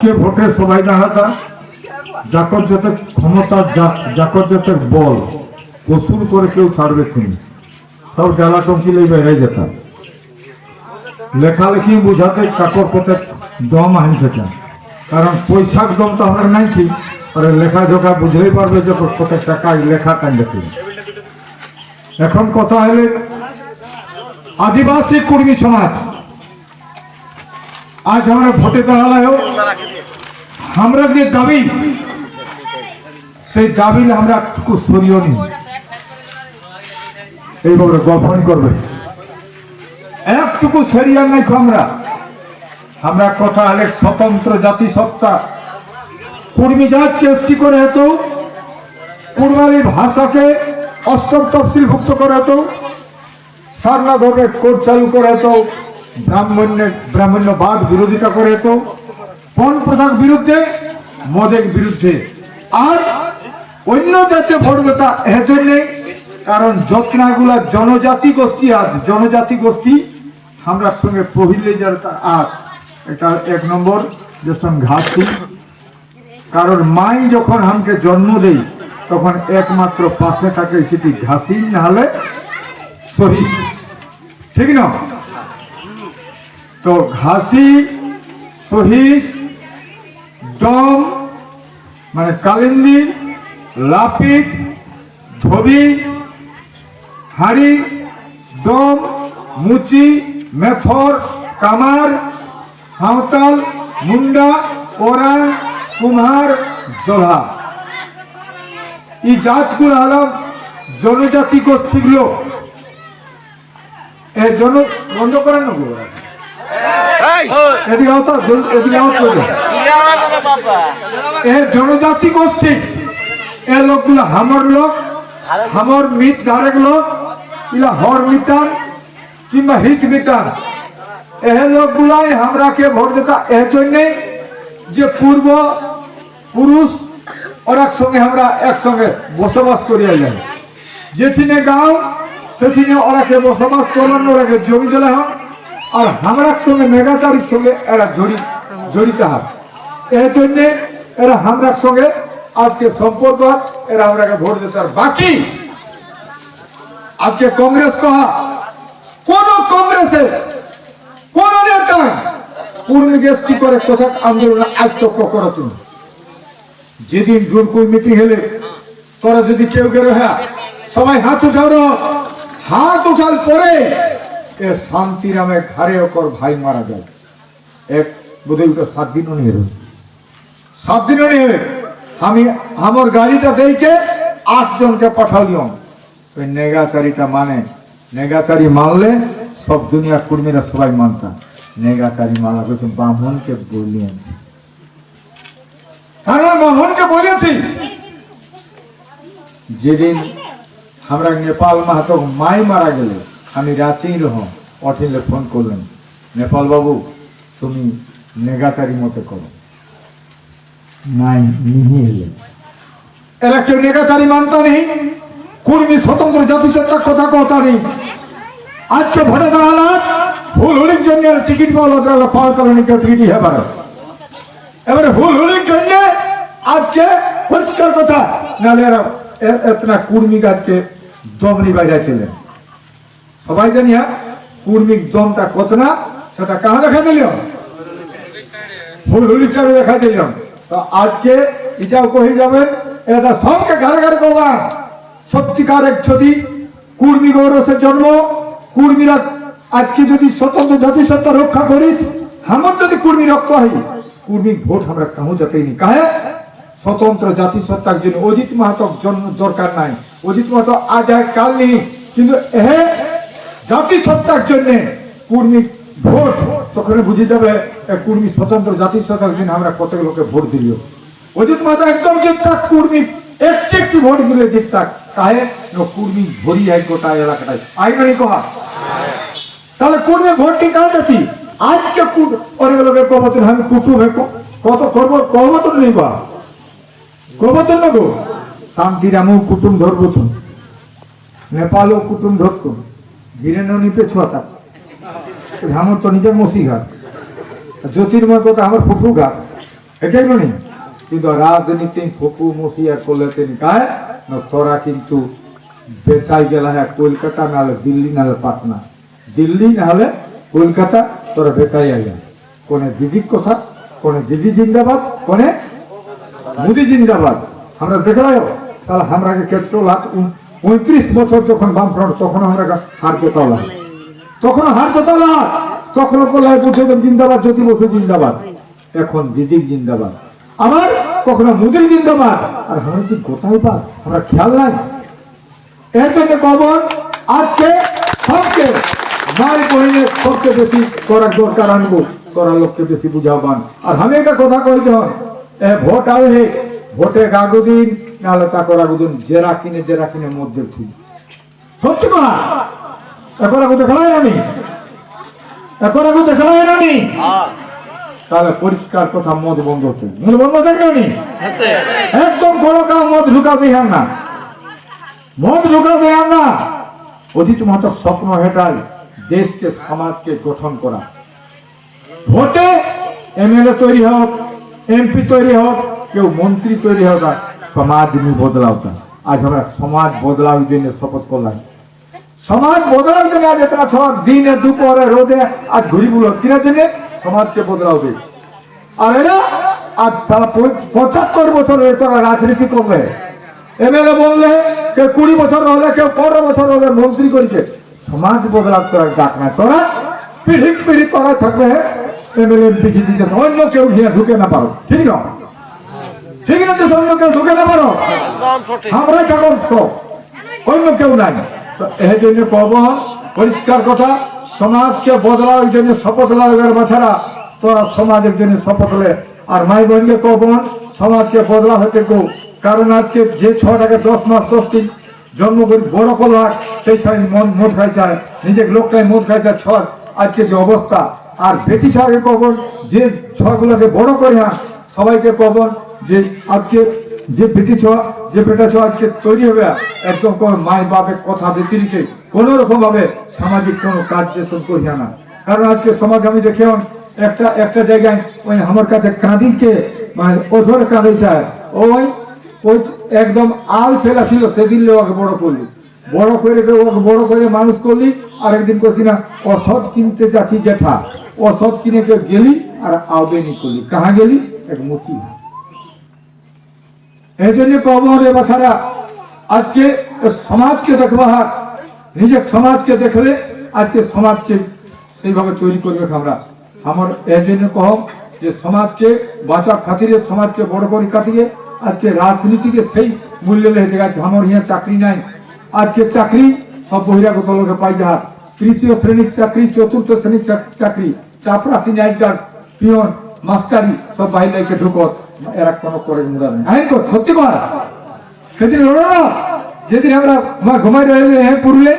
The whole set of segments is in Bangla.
কে ভোটে সবাই হাতা যাকর যাতে ক্ষমতা যাকর যাতে বল কসুর করে কেউ ছাড়বে তুমি সব জ্বালা টঙ্কিলেই বেড়ে যেতাম। লেখালেখি বুঝাতে কাকর পথে দম আনতে চান কারণ পয়সার দম তো আমরা নাই কি? আর লেখা ঝোকা বুঝলেই পারবে যে কত টাকা লেখা কান্দে এখন কথা হলে আদিবাসী কর্মী সমাজ আজ আমরা ভোটে দাঁড়ালেও আমরা যে দাবি, সেই দাবি আমরা একটু সরিয়ে নি এইভাবে গঠন করবে। একটুকু সরিয়ে নাই আমরা। আমরা কথা হলে স্বতন্ত্র জাতিসত্তা কুর্মী জাতকে একটি করে হতো কুরবানি ভাষাকে অষ্টম তফসিলভুক্ত করে হতো সারনা ধর্মের কোর্ট চালু করে হতো ব্রাহ্মণ্যের ব্রাহ্মণ্যবাদ বিরোধিতা করে হতো পণ প্রথার বিরুদ্ধে, মদের বিরুদ্ধে। আর অন্য জাতীয় ভোটগতা এর জন্যে কারণ যত্নাগুলা জনজাতি গোষ্ঠী আর জনজাতি গোষ্ঠী আমরা সঙ্গে পহিলে যারা আর, এটা এক নম্বর যেসব ঘাসি কারণ মাই যখন আমাকে জন্ম দেই, তখন একমাত্র পাশে থাকে সেটি ঘাসি না হলে ঠিক না? তো ঘাসি, সহিস দম মানে কালিন্দি লাপিত ধবি, হাড়ি দম মুচি, মেথর, কামার, সাঁওতাল, মুন্ডা, ওরা কুমার জোলা এই জাতগুলো হলো জনজাতি গোষ্ঠীগুলো। এ জন বন্ধ করেন না জনজাতি গোষ্ঠী, এ লোকগুলো হামর লোক, হামর মিট ধারেক লোক, ইলা হর মিটান কিংবা হিট মিটান এ লোকগুলাই আমরাকে ভোট দিতা এর জন্যে যে পূর্ব পুরুষ, ওরা সঙ্গে আমরা একসঙ্গে বসবাস করিয়া যাই যেখানে গাঁও সেখানে ওরাকে বসবাস করলেন ওরাকে জমি দিলে হন আর আমরা সঙ্গে মেগাচারির সঙ্গে এরা জড়ি জড়িত হয়। এর জন্যে এরা আমরার সঙ্গে আজকে সম্পর্ক এরা আমরাকে ভোট দিতে আর বাকি। আজকে কংগ্রেস কহা, কোন কংগ্রেসের কোন নেতা পূর্ণগেষ্টি করে কোথা আন্দোলন আত্মক্য করো তুমি যেদিন দুর্কুল মিটিং হলে তোরা যদি কেউ কেউ হ্যাঁ সবাই হাত উঠানো হাত উঠাল পরে এ শান্তিরামে ঘাড়ে ওকর ভাই মারা যায়। এক বোধহয় ওটা সাত দিনও নিয়ে এলো সাত দিনও নিয়ে আমি আমার গাড়িটা দেখে আট জনকে পাঠালিও ওই নেগাচারিটা মানে নেগাচারি মানলে সব দুনিয়া কর্মীরা সবাই মানতাম নেগাচারি মানা করছে ব্রাহ্মণকে বলিয়েছে কারণ ব্রাহ্মণকে বলেছি যেদিন আমরা নেপাল মাহাতো মাই মারা গেলে আমি রাঁচেই রহ অঠিলে ফোন করলেন। নেপাল বাবু তুমি নেগাচারি মতো করো। নাই নিহি এলে। এরা কেউ নেগাচারি মানত নেই কুর্মী স্বতন্ত্র জাতিসত্তার কথা কথা নেই আজকে ভোটে দাঁড়ালা ভুল হুলির জন্য টিকিট পাওয়া পাওয়ার কারণে কেউ টিকিট হেবার এবারে ভুল হুলির জন্য আজকে পরিষ্কার কথা নাহলে এরা এতনা কুর্মী গাছকে দমনি বাইরে ছিলেন সবাই জানি কুর্মিক দমটা কত না, সেটা কাহা দেখা দিল ভুল হুলির চারে দেখা দিল তো আজকে এটাও কহে যাবেন, এটা সবকে ঘরে ঘরে করবা। সত্যিকার এক যদি কুর্মী গৌরসের জন্ম, কুর্মীরা আজকে যদি স্বতন্ত্র জাতিসত্তা রক্ষা করিস আমার যদি কুর্মী রক্ত হয় কুর্মী ভোট আমরা কাহু যাতেই নি। কাহে? স্বতন্ত্র জাতিসত্তার জন্য অজিত মাহাতক জন্য দরকার নাই। অজিত মাহাতো আজ কাল নেই, কিন্তু এহে জাতিসত্তার জন্য কুর্মী ভোট, তখন বুঝে যাবে কুর্মী স্বতন্ত্র জাতিসত্তার জন্য আমরা কত লোকে ভোট দিল। অজিত মাতা একদম জিততাক কুর্মী একটি একটি ভোট দিলে জিততাক। কাহে কুর্মী ভরি এক গোটা এলাকাটায়। আই নাই কহা? তাহলে কুর্মী ভোটটি কাজ আছে আজকে কুট অনেক লোকের কবতন আমি কুটুম কত করব? কবতন নেই বা? কবতন না গো শান্তিরামও কুটুম ধরবো তো। নেপালও কুটুম ধরতো। বীরেন্দ্র নিতে ছটা। আমার তো নিজের মসি ঘাট জ্যোতির্ময় কথা আমার ফুফু ঘাট এটাই মনে কিন্তু রাজনীতি ফুকু মুসিয়া করলে তিনি কায় তোরা কিন্তু বেচাই গেলা হ্যাঁ কলকাতা, নাহলে দিল্লি, নাহলে পাটনা। দিল্লি নাহলে কলকাতা, তোরা বেচাই আইয়া কোনে দিদির কথা, কোনে দিদি জিন্দাবাদ, কোনে মোদি জিন্দাবাদ। আমরা দেখলাম তাহলে আমরা ক্ষেত্র লাখ পঁয়ত্রিশ বছর যখন বামফ্রন্ট তখন আমরা হার পেতাম তখন হার পেতাম তখন বললাম বুঝে জিন্দাবাদ জ্যোতি বসু জিন্দাবাদ। এখন দিদি জিন্দাবাদ। আবার কখনো মুদির জিন্দাবাদ। আর আমরা কি কোথায় পা আমরা খেয়াল নাই? এর জন্য কবর আজকে সবকে মায়ের বহিনে সবকে বেশি করার দরকার আনব। করার লোককে বেশি বুঝাবান আর আমি একটা কথা কই এ ভোট আবে ভোটে কাগদিন নাহলে তা করা গুদিন জেরা কিনে জেরা কিনে মধ্যে ঠিক সত্যি কথা? এখন আগে দেখালাই আমি। এখন আগে দেখালাই আমি। তাহলে পরিষ্কার কথা মদ বন্ধ হচ্ছে। মদ বন্ধ দেখবেনি একদম কোনো কাউ মদ ঢুকাতে হ্যাঁ না। মদ ঢুকাতে হ্যাঁ না। অজিত মাতার স্বপ্ন হেটাই দেশকে সমাজকে গঠন করা। ভোটে এমএলএ তৈরি হোক এমপি তৈরি হোক কেউ মন্ত্রী তৈরি হোক সমাজ নিয়ে বদলাওতা আজ আমরা সমাজ বদলাওয়ার জন্য শপথ করলাম। সমাজ বদলার জন্য আজ এতটা সমাজ দিনে, দুপুরে, রোদে, আজ ঘুরি বুলো কিনার জন্য সমাজকে বদলাবে আর এরা আজ তারা পঁচাত্তর বছর হয়ে তারা রাজনীতি করবে। এমএলএ বললে, কেউ কুড়ি বছর হলে, কেউ পনেরো বছর হলে মন্ত্রী করিকে সমাজ বদলার তোরা, ডাক না। তোরা পিড়ি পিড়ি তোরা থাকবে। এমএলএ পিছিয়ে দিচ্ছে অন্য কেউ ঢুকে না পারো। ঠিক না? ঠিক না যে অন্য কেউ ঢুকে না পারো। আমরা কেমন তো অন্য কেউ নাই। এই জন্য কব পরিষ্কার কথা সমাজকে বদলার জন্য শপথ লাগবে বাছারা তোরা সমাজের জন্য শপথ লে। আর মাই বোনকে কব সমাজকে বদলা হতে কো। কারণ আজকে যে ছটাকে দশ মাস দশ দিন জন্ম করে বড় করলাক সেই ছয় মন মদ খাইছে নিজের লোকটাই মদ খাইছে ছয়। আজকে যে অবস্থা। আর বেটি ছয়কে কবন যে ছয়গুলোকে বড় করে হ্যাঁ সবাইকে কবন যে আজকে যে বেটি ছ যে বেটা ছ আজকে তৈরি হবে, একদম কোনো মাই বাপের কথা ব্যতিরিকে কোনো রকম ভাবে সামাজিক কোন কার্য করিয়া না। কারণ আজকে সমাজ, আমি দেখে একটা একটা জায়গায় ওই আমার কাছে কাঁদিকে মানে ওধর কাঁদিছে ওই ওই একদম আল ছেলা ছিল, সেদিন ওকে বড় করলি। বড় করে ওকে বড় করে মানুষ করলি আর একদিন করছি না, অসৎ কিনতে যাচ্ছি জেঠা। অসৎ কিনে কেউ গেলি, আর আবেনি করলি। কাহা গেলি? এক মুচি এই জন্য এ বাছারা আজকে সমাজকে দেখবা নিজের সমাজকে দেখলে আজকে সমাজকে সেইভাবে তৈরি করবে আমরা আমার এই জন্য কম যে সমাজকে বাঁচার খাতিরে, সমাজকে বড় করে কাটিয়ে আজকে রাজনীতিকে সেই মূল্য লেগে গেছে। আমার ইয়া চাকরি নাই। আজকে চাকরি, সব বহিরাগত লোকে পাই যাহা তৃতীয় শ্রেণির চাকরি, চতুর্থ শ্রেণির চাক- চাকরি চাপরাশি নাইট গার্ড পিয়ন, মাস্টারি, সব বাইরে ঢুকত এরা কোনো করে নেই আইন তো সত্যি কথা সেদিন লড়ো না, যেদিন আমরা ঘুমাই রইলে হ্যাঁ পুরুলে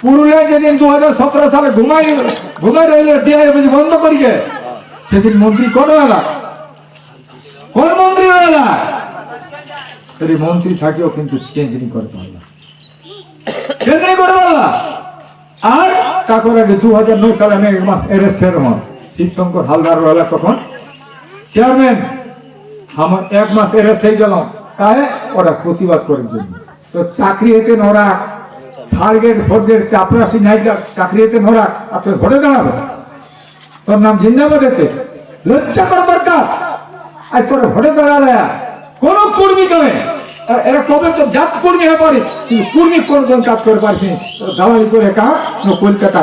পুরুলে যেদিন দু হাজার সতেরো সালে ঘুমাই ঘুমাই রইলে ডিআই বন্ধ সেদিন মন্ত্রী কোন এলা কোন মন্ত্রী এলা মন্ত্রী থাকিও কিন্তু চেঞ্জ করতে চেঞ্জ করতে আর দু হাজার নয় সালে আমি এক মাস এরেস্টের হন শিবশঙ্কর হালদার রহলা তখন চেয়ারম্যান আমার এক মাস এরেস্ট হয়ে গেল তাই ওরা প্রতিবাদ করার জন্য। তো চাকরি হেতে নরা থার্ড গ্রেড গ্রেড চাপরাশি নাইট চাকরি হেতে নরা তোর ভোটে দাঁড়াবে? তোর নাম জিন্দাবাদ এতে? লজ্জা কর দরকার। আর তোর ভোটে দাঁড়ালে। কোন কর্মী আর এরা কবে তো জাত কর্মী হয়ে পারে কিন্তু কর্মী কোন কাজ করে পারছি দালালি করে কাজ কলকাতা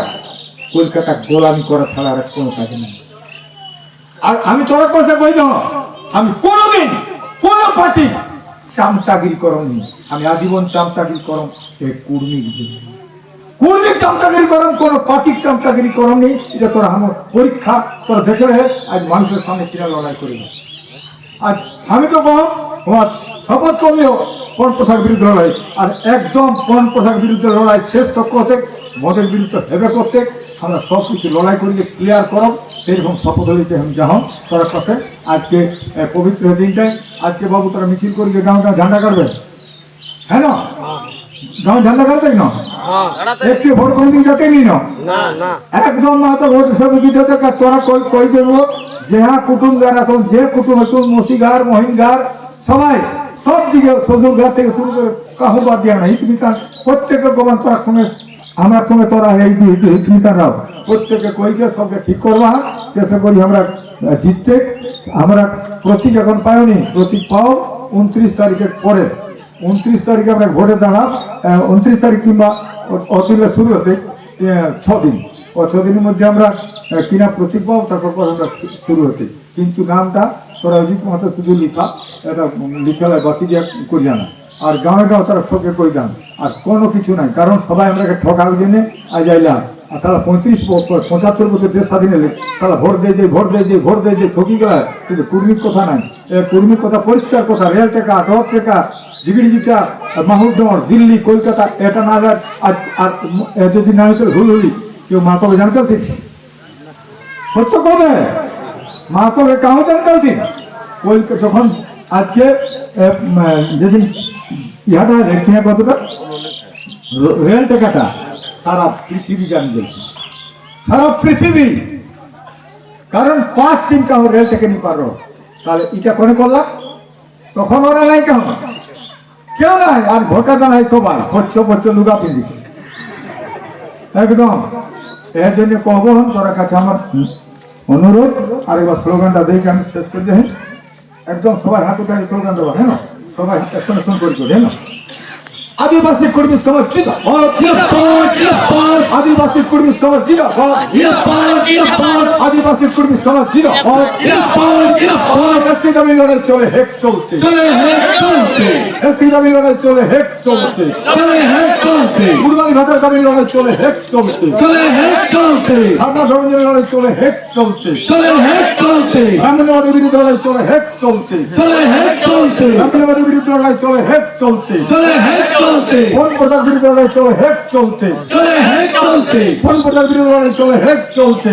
কলকাতা গোলামি করা ছাড়া আর কোনো কাজ নেই। আর আমি তোর কথা কই না। আমি কোনোদিন কোন পার্টি চামচাগিরি করনি আমি আজীবন চামচাগিরি করম এ কুর্মীর জন্য কুর্মীর চামচাগিরি করম কোন পার্টির চামচাগিরি করমনি এটা তোরা আমার পরীক্ষা তোরা দেখে রে আজ মানুষের সামনে কিনা লড়াই করি না। আজ আমি তো কম তোমার শপথ করলেও পণ প্রথার বিরুদ্ধে লড়াই। আর একদম পণ প্রথার বিরুদ্ধে লড়াই শেষ তো করতে মদের বিরুদ্ধে হেবে করতে আমরা সব কিছু লড়াই করি ক্লিয়ার করো সেরকম শপথ হইতে আমি যাহো তোর কাছে আজকে পবিত্র দিনটায় আজকে বাবু তোরা মিছিল করি গাঁওটা ঝান্ডা করবে হ্যাঁ না? গাঁও ঝান্ডা কাটতে না একটি ভোট কোনদিন যাতে নি না। না না। একদম মাত্র ভোট যাতে কা- তোরা কই কই দেব যেহা কুটুম গার এখন যে কুটুম হতো মসিগার মহিনগার সবাই সব দিকে সজুর গাছ থেকে শুরু করে কাহু বাদ দিয়া নাই। তুমি তার প্রত্যেকে গোবান তোর সঙ্গে আমার সঙ্গে তোরা এই তুমি তারাও প্রত্যেকে কইকে সবকে ঠিক করবা। চেষ্টা করি আমরা জিততে। আমরা প্রতীক এখন পাইনি প্রতীক পাও উনত্রিশ তারিখের পরে। উনত্রিশ তারিখে আমরা ভোটে দাঁড়াব উনত্রিশ তারিখ কিংবা অতিলে শুরু হতে আহ, ছ দিন। ও ছ দিনের মধ্যে আমরা কিনা প্রতীক পাবো তারপর শু- শুরু হতে। কিন্তু নামটা তোরা অজিত মাত্র শুধু লিখা এটা লিখালে বাকি দিয়ে করি না আর গাঁয়ে গাঁও তারা কই দান আর কোনো কিছু নাই, কারণ সবাই আমরাকে ঠকার জন্য আজ আইলাম আর তারা পঁয়ত্রিশ পঁচাত্তর বছর দেশ স্বাধীন এলে তারা ভোট দিয়ে যে, ভোট দিয়ে যে, ভোট দিয়ে যে, ঠকি গেল। কিন্তু কুর্মীর কথা নাই। কুর্মীর কথা পরিষ্কার কথা, রেল টেকা টক টেকা জিগিড়িজিটা মাহুদ্দর দিল্লি, কলকাতা, এটা না যায়, আজ, আর যদি না হইতো ভুল হলি, কেউ মা তবে জানতে পারছি সত্য কবে? মা তবে কাহো জানতে ওই যখন আজকে যেদিন ইহাটা রেখিয়া কতটা? রেল টেকাটা। সারা পৃথিবী জানি গেছে সারা পৃথিবী। কারণ পাঁচ দিন কাহো রেল থেকে নি পারো। তাহলে এটা কোনে করলাম তখন ওরা নাই কেন কেউ নাই, আর ভোটা দাঁড়ায় সবাই হচ্ছে হচ্ছে লুগা পিন্দিছে একদম। এর জন্য কহব তোরা কাছে আমার অনুরোধ। আর এবার স্লোগানটা দেখে আমি শেষ করে দেয় একদম সবাই হাত উঠে স্লোগান দেবো হ্যাঁ? সবাই একটা করি করি হ্যাঁ আদিবাসী কর্মী সমাজ আদিবাসী কর্মী সমাজ আদিবাসী কর্মী সমাজ এসটি দাবি লড়াই চলে হেক চলছে। এসটি দাবি লড়াই চলে হেক চলছে। কুরবানি ভাতার দাবি লড়াই চলে হেক চলছে। ধারণা ধর্মের লড়াই চলে হেক চলছে। বিরুদ্ধে লড়াই চলে হেক চলছে। লড়াই চলে হেক চলছে ফোন প্রচার বিরুদ্ধে লড়াই চলে হেক চলছে ফোন প্রচার বিরুদ্ধে লড়াই চলে হেক চলছে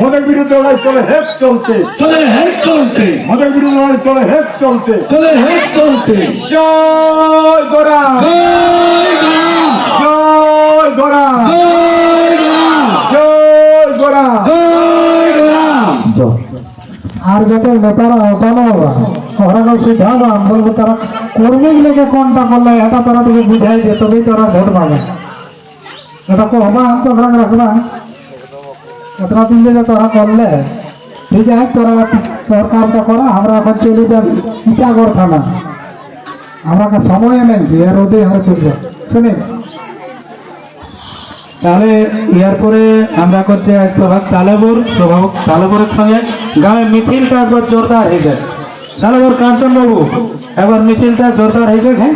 মদের বিরুদ্ধে লড়াই চলে হেক চলছে মদের বিরুদ্ধে লড়াই চলে হেফ চলতে চলে হেক চলছে জয় গোরা জয় গোরা জয় গোরা আর যত নেতারা হতানো ওরা কেউ সিদ্ধাবা বলব তারা কর্মী লেগে কোনটা করলে, এটা তারা তুমি বুঝাই দে তবেই তারা ভোট পাবে। এটা কহবা তো ভাগ রাখবা। এতটা দিন যে তোরা করলে, ঠিক আছে, তোরা সরকারটা করা, আমরা এখন চলে যাব ইটাগড় থানা। আমরা সময় নেই, এর রোদে আমরা শুনে? তাহলে ইয়ার পরে আমরা সভা, তালেবুর সভা তালেবুরের সঙ্গে গায়ে মিছিলটা একবার জোরদার হয়ে যায়। তালেবুর কাঞ্চন বাবু একবার মিছিলটা জোরদার হয়ে যাক হ্যাঁ?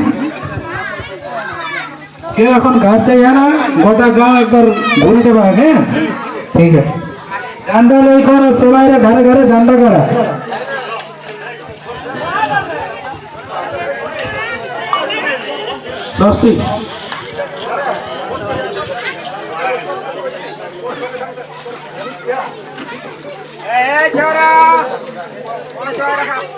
কেউ এখন গাছ চাই না? গোটা গাঁও একবার ঘুরে দেবা হ্যাঁ? ঠিক আছে। ঝান্ডা লই করো সবাই ঘরে ঘরে ঝান্ডা করা। দশটি। Ini